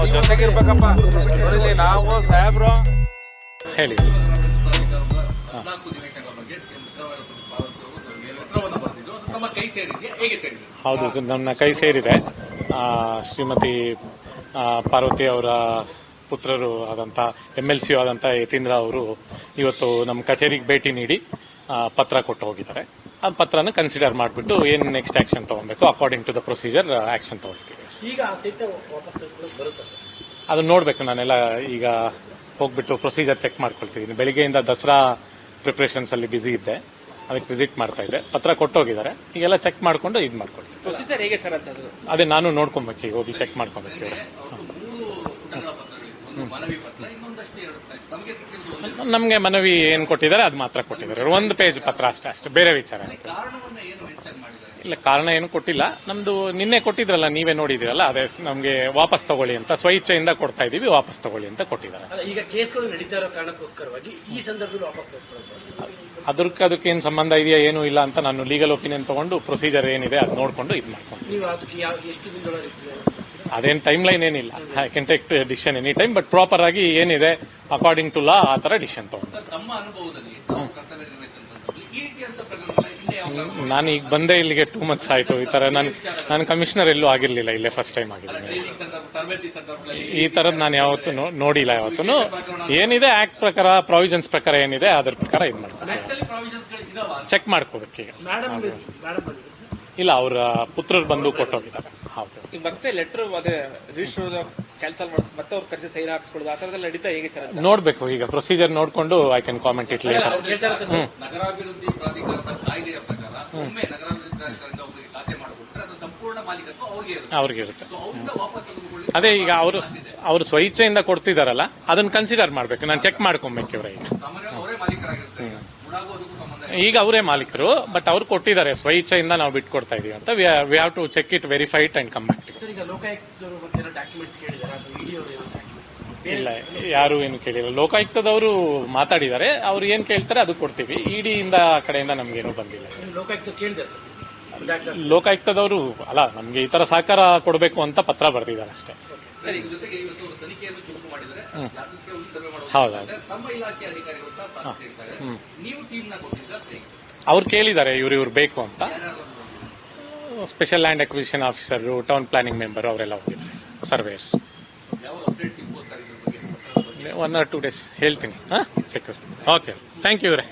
ನಾವು ಜೊತೆಗಿರ್ಬೇಕಪ್ಪ. ಇಲ್ಲಿ ನಾವು ಸಾಹೇಬ್ರು. ಹೇಳಿ. ಹೌದು ನನ್ನ ಕೈ ಸೇರಿದೆ. ಶ್ರೀಮತಿ ಪಾರ್ವತಿ ಅವರ ಪುತ್ರರು ಆದಂತ ಎಂ ಎಲ್ ಸಿ ಆದಂಥ ಯತೀಂದ್ರ ಅವರು ಇವತ್ತು ನಮ್ಮ ಕಚೇರಿಗೆ ಭೇಟಿ ನೀಡಿ ಪತ್ರ ಕೊಟ್ಟು ಹೋಗಿದ್ದಾರೆ. ಆ ಪತ್ರನ ಕನ್ಸಿಡರ್ ಮಾಡಿಬಿಟ್ಟು ಏನು ನೆಕ್ಸ್ಟ್ ಆಕ್ಷನ್ ತಗೋಬೇಕು according to the procedure action ತೊಗೊಳ್ತೀವಿ. ಈಗ ಆ ಸಹಿತ ವಾಪಸ್ ತೆಗೆದುಕೊಳ್ಳೋಕೆ ಬರುತ್ತೆ ಸರ್. ಅದು ನೋಡ್ಬೇಕು. ನಾನೆಲ್ಲ ಈಗ ಹೋಗ್ಬಿಟ್ಟು ಪ್ರೊಸೀಜರ್ ಚೆಕ್ ಮಾಡ್ಕೊಳ್ತಿದ್ದೀನಿ ಬೆಳಿಗ್ಗೆಯಿಂದ ದಸರಾ ಪ್ರಿಪ್ರೇಷನ್ಸ್ ಅಲ್ಲಿ ಬಿಸಿ ಇದ್ದೆ. ಅದಕ್ಕೆ ವಿಸಿಟ್ ಮಾಡ್ತಾ ಇದ್ದೆ. ಪತ್ರ ಕೊಟ್ಟೋಗಿದ್ದಾರೆ. ಈಗೆಲ್ಲ ಚೆಕ್ ಮಾಡ್ಕೊಂಡು ಇದು ಮಾಡ್ಕೊಳ್ತೀನಿ. ಪ್ರೊಸೀಜರ್ ಹೇಗೆ ಸರ್ ಅಂತ ಅದು? ನಾನು ನೋಡ್ಕೊಬೇಕು ಈಗ ಹೋಗಿ ಚೆಕ್ ಮಾಡ್ಕೊಬೇಕು ನಮ್ಗೆ ಮನವಿ ಏನ್ ಕೊಟ್ಟಿದ್ದಾರೆ ಅದು ಮಾತ್ರ ಕೊಟ್ಟಿದ್ದಾರೆ. ಒಂದು ಪೇಜ್ ಪತ್ರ ಅಷ್ಟೇ ಅಷ್ಟೇ. ಬೇರೆ ವಿಚಾರ ಏನಿಲ್ಲ. ಕಾರಣವನ್ನ ಏನು ಮೆನ್ಷನ್ ಮಾಡಿದ್ದಾರೆ ಇಲ್ಲ ಕಾರಣ ಏನು ಕೊಟ್ಟಿಲ್ಲ. ನಮ್ದು ನಿನ್ನೆ ಕೊಟ್ಟಿದ್ರಲ್ಲ ನೀವೇ ನೋಡಿದಿರಲ್ಲ ಅದೇ ನಮ್ಗೆ ವಾಪಸ್ ತಗೊಳ್ಳಿ ಅಂತ ಸ್ವಇಚ್ಛೆಯಿಂದ ಕೊಡ್ತಾ ಇದೀವಿ ವಾಪಸ್ ತಗೊಳ್ಳಿ ಅಂತ ಕೊಟ್ಟಿದ್ದಾರೆ. ಈಗ ಕೇಸ್ಗಳು ನಡೀತಾ ಇರೋ ಕಾರಣಕ್ಕೋಸ್ಕರವಾಗಿ ಈ ಸಂದರ್ಭದಲ್ಲಿ ವಾಪಸ್ ಅದಕ್ಕೆ ಅದಕ್ಕೆ ಏನು ಸಂಬಂಧ ಇದೆಯಾ ಏನು ಇಲ್ಲ ಅಂತ ನಾನು ಲೀಗಲ್ ಒಪಿನಿಯನ್ ತಗೊಂಡು ಪ್ರೊಸೀಜರ್ ಏನಿದೆ ಅದು ನೋಡಿಕೊಂಡು ಇದು ಮಾಡ್ಕೊಂಡು. ಅದೇನ್ ಟೈಮ್ ಲೈನ್ ಏನಿಲ್ಲ I can take decision any time but proper ಆಗಿ ಏನಿದೆ ಅಕಾರ್ಡಿಂಗ್ ಟು ಲಾ ಆ ತರ ಡಿಸಿಷನ್ ತಗೊಂಡು. ನಾನು ಈಗ ಬಂದೆ ಇಲ್ಲಿಗೆ ಟೂ ಮಂತ್ಸ್ ಆಯ್ತು. ಈ ತರ ನಾನು ನಾನು ಕಮಿಷನರ್ ಎಲ್ಲೂ ಆಗಿರ್ಲಿಲ್ಲ ಇಲ್ಲೇ ಫಸ್ಟ್ ಟೈಮ್ ಆಗಿದ್ದೀನಿ. ಸಂದರ್ಭದಲ್ಲಿ ಈ ತರದ್ ನಾನು ಯಾವತ್ತೂ ನೋಡಿಲ್ಲ ಯಾವತ್ತೂ ಏನಿದೆ ಆಕ್ಟ್ ಪ್ರಕಾರ ಪ್ರಾವಿಷನ್ಸ್ ಪ್ರಕಾರ ಏನಿದೆ ಅದ್ರ ಪ್ರಕಾರ ಇದು ಚೆಕ್ ಮಾಡ್ಕೋಬೇಕು ಮೇಡಮ್ ಬಂದಿದೆ ಇಲ್ಲ ಅವ್ರ ಪುತ್ರರು ಬಂದು ಕೊಟ್ಟೋಗಿದ್ದಾರೆ. ಹೌದು. ಕ್ಯಾನ್ಸಲ್ ಮಾಡಿ ಮತ್ತೆ ಅವ್ರ ಖರ್ಚು ಸೈನ್ ಹಾಕಿಸ್ಕೊಳ್ಳೋದು ಆ ಥರದಲ್ಲಿ ನಡೀತಾ ಹೇಗೆ ಸರ್ ನೋಡ್ಬೇಕು ಈಗ ಪ್ರೊಸೀಜರ್ ನೋಡ್ಕೊಂಡು I can comment it later ನಗರಾಭಿವೃದ್ಧಿ ಪ್ರಾಧಿಕಾರದ ಕಾಯ್ದೆಯ ಪ್ರಕಾರ ಒಮ್ಮೆ ನಗರಾಭಿವೃದ್ಧಿ ಪ್ರಾಧಿಕಾರದಿಂದ ಒಬ್ಬರಿಗೆ ಖಾತೆ ಮಾಡಿಕೊಟ್ರೆ ಅದು ಸಂಪೂರ್ಣ ಮಾಲೀಕತ್ವ ಅವ್ರಿಗೆ ಇರುತ್ತೆ. ಅವ್ರಿಗೆ ಇರುತ್ತೆ. ಸೊ ಅವರಿಂದ ವಾಪಸ್ ತೆಗೆದುಕೊಳ್ಳಿ. ಅದೇ ಈಗ ಅವರು ಅವರು ಸ್ವಇಚ್ಛೆಯಿಂದ ಕೊಡ್ತಿದಾರಲ್ಲ ಅದನ್ನ ಕನ್ಸಿಡರ್ ಮಾಡ್ಬೇಕು. ನಾನು ಚೆಕ್ ಮಾಡ್ಕೊಬೇಕು ಇವ್ರ ಈಗ ಸಾಮಾನ್ಯವಾಗಿ ಅವರೇ ಮಾಲೀಕರಾಗಿರ್ತಾರೆ ಗುಣಾಗೂ ಅದಕ್ಕೂ ಸಂಬಂಧ ಇಲ್ಲ. ಈಗ ಅವರೇ ಮಾಲೀಕರು ಬಟ್ ಅವ್ರು ಕೊಟ್ಟಿದ್ದಾರೆ ಸ್ವಇಚ್ಛೆಯಿಂದ ನಾವು ಬಿಟ್ಕೊಡ್ತಾ ಇದೀವಿ ಅಂತ. We have to check it verify it and come back ಇಲ್ಲ ಯಾರು ಏನು ಕೇಳಿಲ್ಲ. ಲೋಕಾಯುಕ್ತದವರು ಮಾತಾಡಿದ್ದಾರೆ ಅವ್ರು ಏನ್ ಕೇಳ್ತಾರೆ ಅದು ಕೊಡ್ತೀವಿ. ಇಡಿಯಿಂದ ಕಡೆಯಿಂದ ನಮ್ಗೇನು ಬಂದಿಲ್ಲ. ಲೋಕಾಯುಕ್ತದವರು ಅಲ್ಲ ನಮ್ಗೆ ಈ ತರ ಸಹಕಾರ ಕೊಡಬೇಕು ಅಂತ ಪತ್ರ ಬರೆದಿದ್ದಾರೆ ಅಷ್ಟೇ. ಹೌದೌದು ಅವ್ರು ಕೇಳಿದ್ದಾರೆ ಇವ್ರು ಇವ್ರು ಬೇಕು ಅಂತ. Special land acquisition officer town planning member ಅವರೆಲ್ಲ ಹೋಗಿದ್ದಾರೆ surveyors one or two days ಹೇಳ್ತೀನಿ. ಹಾಂ? ಓಕೆ ಥ್ಯಾಂಕ್ ಯು ಇವರೇ.